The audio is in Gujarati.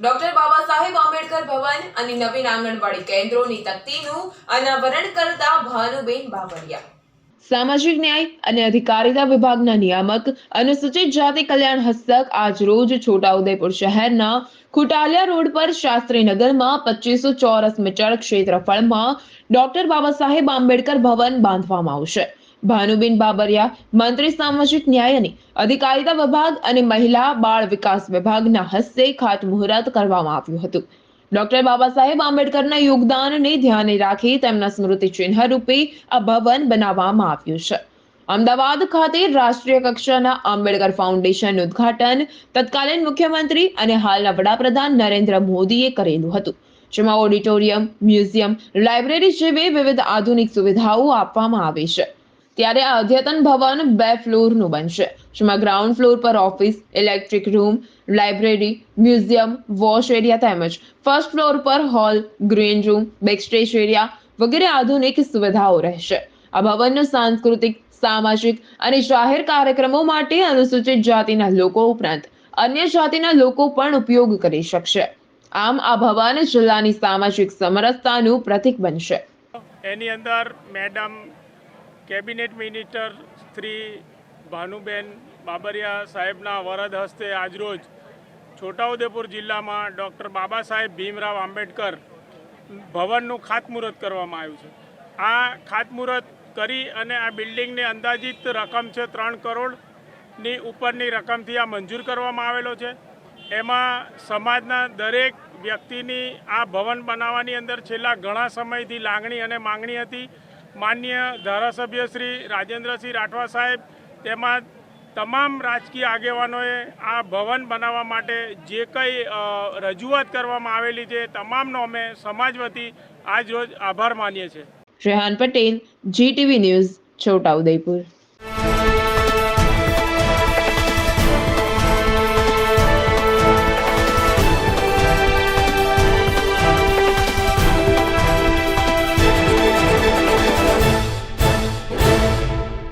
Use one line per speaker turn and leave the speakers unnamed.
ડોક્ટર બાબા સાહેબ આંબેડકર ભવન અને નવીન આંગણવાડી કેન્દ્રોની તકતીનું અનાવરણ કરતા ભાનુબેન બાબરિયા સામાજિક ન્યાય અને અધિકારીતા વિભાગના નિયામક અનુસૂચિત જાતિ કલ્યાણ હસ્તક આજ રોજ છોટાઉદેપુર શહેરના ખુટાલિયા રોડ પર શાસ્ત્રીનગરમાં પચીસો ચોરસ મીટર ક્ષેત્રફળમાં ડોક્ટર બાબા સાહેબ આંબેડકર ભવન બાંધવામાં આવશે. ભાનુબેન બાબરિયા, મંત્રી સામાજિક ન્યાય અને અધિકારિતા વિભાગ અને મહિલા બાળ વિકાસ વિભાગના હસ્તે ખાતમુહૂર્ત કરવામાં આવ્યું હતું. ડોક્ટર બાબા સાહેબ આંબેડકરના યોગદાનને ધ્યાને રાખી તેમના સ્મૃતિ ચિહ્ન રૂપે આ ભવન બનાવવામાં આવ્યું છે. અમદાવાદ ખાતે રાષ્ટ્રીય કક્ષાના આંબેડકર ફાઉન્ડેશનનું ઉદ્ઘાટન તત્કાલીન મુખ્યમંત્રી અને હાલના વડાપ્રધાન નરેન્દ્ર મોદીએ કરેલું હતું. જેમાં ઓડિટોરિયમ, મ્યુઝિયમ, લાઇબ્રેરી જેવી વિવિધ આધુનિક સુવિધાઓ આપવામાં આવી છે. ત્યારે આ અદ્યતન ભવન બે ફ્લોરનું બનશે. જેમાં ગ્રાઉન્ડ ફ્લોર પર office electric room library museum wash area તેમજ ફર્સ્ટ ફ્લોર પર hall green room backstage area વગેરે આધુનિક સુવિધાઓ રહેશે. આ ભવનનો સાંસ્કૃતિક, સામાજિક અને જાહેર કાર્યક્રમો માટે અનુસૂચિત જાતિના લોકો ઉપરાંત અન્ય જાતિના લોકો પણ ઉપયોગ કરી શકશે. આમ આ ભવન જિલ્લાની સામાજિક સમરસતાનું પ્રતીક બનશે.
એની અંદર madam cabinet minister Shri Bhanuben Babariya સાહેબના વરદ હસ્તે આજરોજ છોટાઉદેપુર જિલ્લામાં ડૉક્ટર બાબા સાહેબ ભીમરાવ આંબેડકર ભવનનું ખાતમુહૂર્ત કરવામાં આવ્યું છે. આ ખાતમુહૂર્ત કરી અને આ બિલ્ડિંગની અંદાજિત રકમ છે ત્રણ કરોડની ઉપરની રકમથી આ મંજૂર કરવામાં આવેલો છે. એમાં સમાજના દરેક વ્યક્તિની આ ભવન બનાવવાની અંદર છેલ્લા ઘણા સમયથી લાગણી અને માંગણી હતી. માન્ય ધારાસભ્ય શ્રી રાજેન્દ્રસિંહ રાઠવા સાહેબ તેમાં તમામ રાજકીય આગેવાનોએ આ ભવન બનાવવા માટે જે કંઈ રજૂઆત કરવામાં આવેલી છે, તમામનો અમે સમાજ વતી આજ રોજ આભાર માનીએ છીએ.
Rehan Patel, GTV news Chhotaudepur